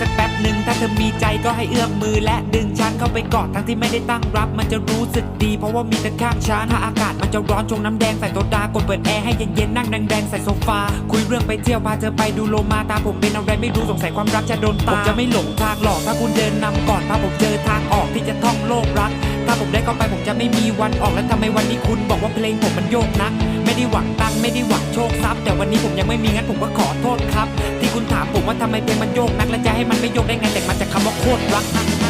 สักแป๊บหนึ่งถ้าเธอมีใจก็ให้เอื้อมมือและดึงฉันเข้าไปกอดทั้งที่ไม่ได้ตั้งรับ มันจะรู้สึกดีเพราะว่ามีเธอข้างฉันถ้าอากาศมันจะร้อนชงน้ำแดงใส่โซดากดเปิดแอร์ให้เย็นๆนั่งแดงๆใส่โซฟา คุยเรื่องไปเที่ยวพาเธอไปดูโลมาตาผมเป็นอะไรไม่รู้สงสัยความรักจะโดนตาผมจะไม่หลงทางหลอกถ้าคุณเดินนำก่อนพาผมเจอทางออกที่จะท่องโลกรักถ้าผมได้เข้าไปผมจะไม่มีวันออกแล้วทำไมวันนี้คุณบอกว่าเพลงผมมันโยกนัก ไม่ได้หวังตังไม่ได้หวังโชคทรัพย์แต่วันนี้ผมยังไม่มีงั้นผมก็ขอโทษครับ ที่คุณถาม ว่าทำไมเพลงมันโยกนักและจะให้มันไม่โยกได้ไงแต่มันจะคำว่าโคตรรักนะ